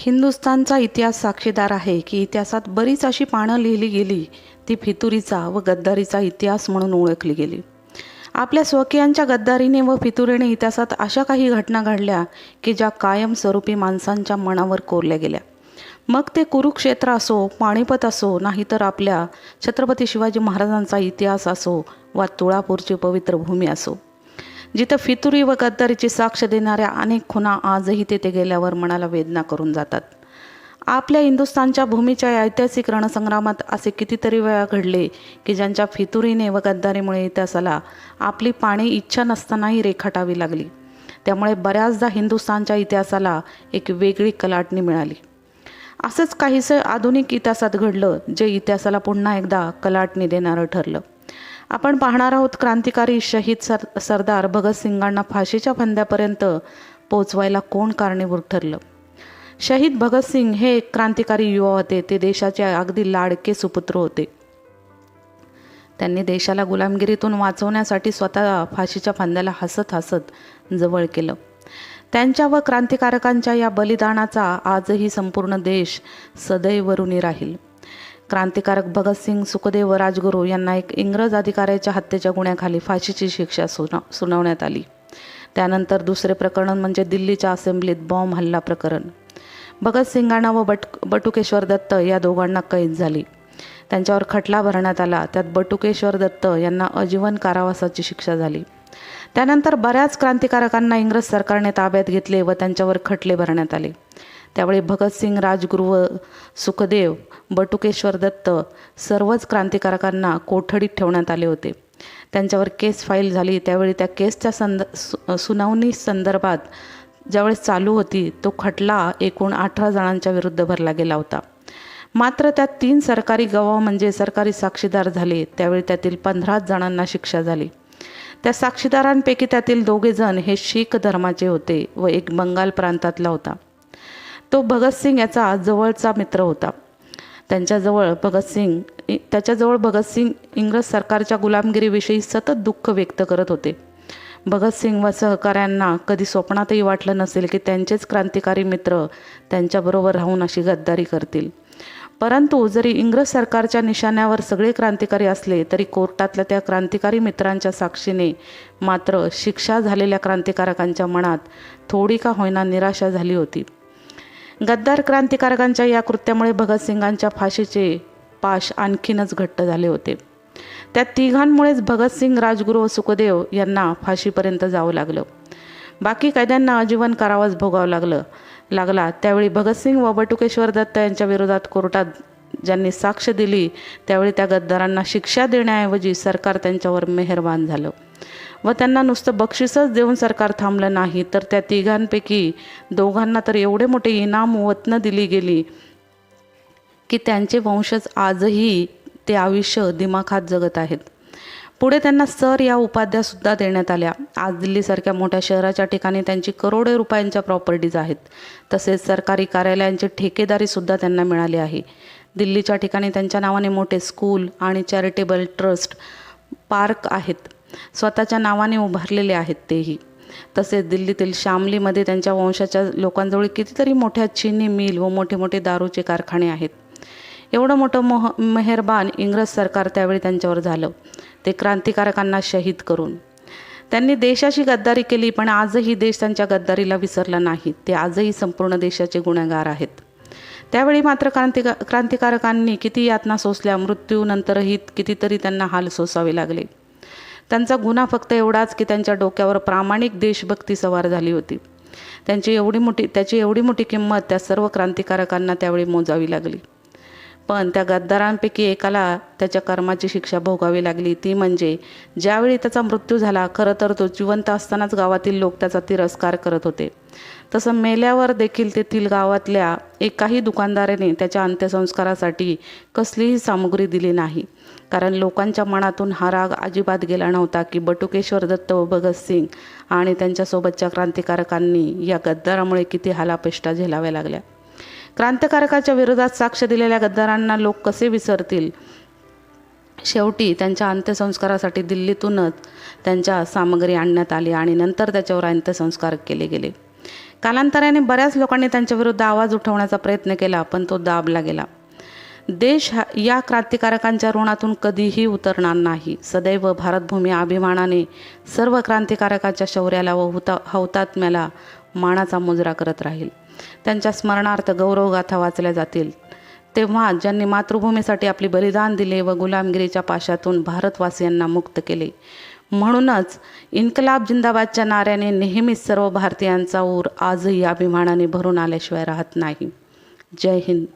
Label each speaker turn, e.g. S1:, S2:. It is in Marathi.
S1: हिंदुस्थानचा इतिहास साक्षीदार आहे की इतिहासात बरीच अशी पानं लिहिली गेली ती फितुरीचा व गद्दारीचा इतिहास म्हणून ओळखली गेली. आपल्या स्वकीयांच्या गद्दारीने व फितुरीने इतिहासात अशा काही घटना घडल्या की ज्या कायमस्वरूपी माणसांच्या मनावर कोरल्या गेल्या. मग ते कुरुक्षेत्र असो पाणीपत असो नाहीतर आपल्या छत्रपती शिवाजी महाराजांचा इतिहास असो वा तुळापूरची पवित्र भूमी असो. जिथं फितुरी व गद्दारीची साक्ष देणाऱ्या अनेक खुणा आजही तेथे गेल्यावर मनाला वेदना करून जातात. आपल्या हिंदुस्थानच्या भूमीच्या ऐतिहासिक रणसंग्रामात असे कितीतरी वेळा घडले की ज्यांच्या फितुरीने व गद्दारीमुळे इतिहासाला आपली पाणी इच्छा नसतानाही रेखाटावी लागली. त्यामुळे बऱ्याचदा हिंदुस्थानच्या इतिहासाला एक वेगळी कलाटणी मिळाली. असंच काहीसं आधुनिक इतिहासात घडलं जे इतिहासाला पुन्हा एकदा कलाटणी देणारं ठरलं. आपण पाहणार आहोत क्रांतिकारी शहीद सर सरदार भगतसिंगांना फाशीच्या फंद्यापर्यंत पोचवायला कोण कारणीभूत ठरलं? शहीद भगतसिंग हे एक क्रांतिकारी युवा होते. ते देशाचे अगदी लाडके सुपुत्र होते. त्यांनी देशाला गुलामगिरीतून वाचवण्यासाठी स्वतः फाशीच्या फांद्याला हसत हसत जवळ केलं. त्यांच्या व क्रांतिकारकांच्या या बलिदानाचा आजही संपूर्ण देश सदैव ऋणी राहील. क्रांतिकारक भगतसिंग सुखदेव राजगुरू यांना एक इंग्रज अधिकाऱ्याच्या हत्येच्या गुन्ह्याखाली फाशीची शिक्षा सुना सुनावण्यात आली. त्यानंतर दुसरे प्रकरण म्हणजे दिल्लीच्या असेंब्लीत बॉम्ब हल्ला प्रकरण. भगतसिंगांना व बट बटुकेश्वर दत्त या दोघांना कैद झाली. त्यांच्यावर खटला भरण्यात आला. त्यात बटुकेश्वर दत्त यांना आजीवन कारावासाची शिक्षा झाली. त्यानंतर बऱ्याच क्रांतिकारकांना इंग्रज सरकारने ताब्यात घेतले व त्यांच्यावर खटले भरण्यात आले. त्यावेळी भगतसिंग राजगुरू व सुखदेव बटुकेश्वर दत्त सर्वच क्रांतिकारकांना कोठडीत ठेवण्यात आले होते. त्यांच्यावर केस फाईल झाली. त्यावेळी त्या केसच्या संद सु सुनावणी संदर्भात ज्यावेळेस चालू होती तो खटला एकूण अठरा जणांच्या विरुद्ध भरला गेला होता. मात्र त्यात तीन सरकारी गवाह म्हणजे सरकारी साक्षीदार झाले. त्यावेळी त्यातील पंधराच जणांना शिक्षा झाली. त्या साक्षीदारांपैकी त्यातील दोघे जण हे शीख धर्माचे होते व एक बंगाल प्रांतातला होता. तो भगतसिंग याचा जवळचा मित्र होता. त्यांच्याजवळ भगतसिंग त्याच्याजवळ भगतसिंग इंग्रज सरकारच्या गुलामगिरीविषयी सतत दुःख व्यक्त करत होते. भगतसिंग व सहकाऱ्यांना कधी स्वप्नातही वाटलं नसेल की त्यांचेच क्रांतिकारी मित्र त्यांच्याबरोबर राहून अशी गद्दारी करतील. परंतु जरी इंग्रज सरकारच्या निशाण्यावर सगळे क्रांतिकारी असले तरी कोर्टातल्या त्या क्रांतिकारी मित्रांच्या साक्षीने मात्र शिक्षा झालेल्या क्रांतिकारकांच्या मनात थोडी का होईना निराशा झाली होती. गद्दार क्रांतिकारकांच्या या कृत्यामुळे भगतसिंगांच्या फाशीचे पाश आणखीनच घट्ट झाले होते. त्या तिघांमुळेच भगतसिंग राजगुरू व सुखदेव यांना फाशीपर्यंत जावं लागलं. बाकी कैद्यांना आजीवन कारावास भोगावं लागलं. लागला. त्यावेळी भगतसिंग व बटुकेश्वर दत्त यांच्या विरोधात कोर्टात ज्यांनी साक्ष दिली त्यावेळी त्या गद्दारांना शिक्षा देण्याऐवजी सरकार त्यांच्यावर मेहरबान झालं. व त्यांना नुसतं बक्षीसच देऊन सरकार थांबलं नाही तर त्या तिघांपैकी दोघांना तर एवढे मोठे इनाम वतनं दिली गेली की त्यांचे वंशज आजही ते आयुष्य दिमाखात जगत आहेत. पुढे त्यांना सर या उपाध्यासुद्धा देण्यात आल्या. आज दिल्लीसारख्या मोठ्या शहराच्या ठिकाणी त्यांची करोडो रुपयांच्या प्रॉपर्टीज आहेत. तसेच सरकारी कार्यालयांची ठेकेदारीसुद्धा त्यांना मिळाली आहे. दिल्लीच्या ठिकाणी त्यांच्या नावाने मोठे स्कूल आणि चॅरिटेबल ट्रस्ट पार्क आहेत. स्वतःच्या नावाने उभारलेले आहेत तेही. तसेच दिल्लीतील शामलीमध्ये त्यांच्या वंशाच्या लोकांजवळ कितीतरी मोठ्या चिनी मिल व मोठे मोठे दारूचे कारखाने आहेत. एवढं मोठं मोह मेहरबान इंग्रज सरकार त्यावेळी त्यांच्यावर झालं. ते क्रांतिकारकांना शहीद करून. त्यांनी देशाशी गद्दारी केली पण आजही देश त्यांच्या गद्दारीला विसरला नाही. ते आजही संपूर्ण देशाचे गुन्हेगार आहेत. त्यावेळी मात्र क्रांतिका क्रांतिकारकांनी किती यातना सोसल्या मृत्यूनंतरही कितीतरी त्यांना हाल सोसावे लागले. त्यांचा गुन्हा फक्त एवढाच की त्यांच्या डोक्यावर प्रामाणिक देशभक्ती सवार झाली होती. त्यांची एवढी मोठी त्याची एवढी मोठी किंमत त्या सर्व क्रांतिकारकांना त्यावेळी मोजावी लागली. पण त्या गद्दारांपैकी एकाला त्याच्या कर्माची शिक्षा भोगावी लागली. ती म्हणजे ज्यावेळी त्याचा मृत्यू झाला खरं तर तो जिवंत असतानाच गावातील लोक त्याचा तिरस्कार करत होते. तसं मेल्यावर देखील तेथील गावातल्या एकाही दुकानदाराने त्याच्या अंत्यसंस्कारासाठी कसलीही सामुग्री दिली नाही. कारण लोकांच्या मनातून हा राग अजिबात गेला नव्हता की बटुकेश्वर दत्त व भगतसिंग आणि त्यांच्यासोबतच्या क्रांतिकारकांनी या गद्दारामुळे किती हालापेष्टा झेलाव्या लागल्या. क्रांतिकारकाच्या विरोधात साक्ष दिलेल्या गद्दारांना लोक कसे विसरतील? शेवटी त्यांच्या अंत्यसंस्कारासाठी दिल्लीतूनच त्यांच्या सामग्री आणण्यात आली आणि नंतर त्याच्यावर अंत्यसंस्कार केले गेले. कालांतराने बऱ्याच लोकांनी त्यांच्याविरुद्ध आवाज उठवण्याचा प्रयत्न केला पण तो दाबला गेला. देश हा या क्रांतिकारकांच्या ऋणातून कधीही उतरणार नाही. सदैव भारतभूमी अभिमानाने सर्व क्रांतिकारकाच्या शौर्याला व हुता हौतात्म्याला मानाचा मुजरा करत राहील. त्यांच्या स्मरणार्थ गौरवगाथा वाचल्या जातील. तेव्हा ज्यांनी मातृभूमीसाठी आपले बलिदान दिले व गुलामगिरीच्या पाशातून भारतवासियांना मुक्त केले. म्हणूनच इन्कलाब जिंदाबादच्या नाऱ्याने नेहमीच सर्व भारतीयांचा ऊर आजही अभिमानाने भरून आल्याशिवाय राहत नाही. जय हिंद.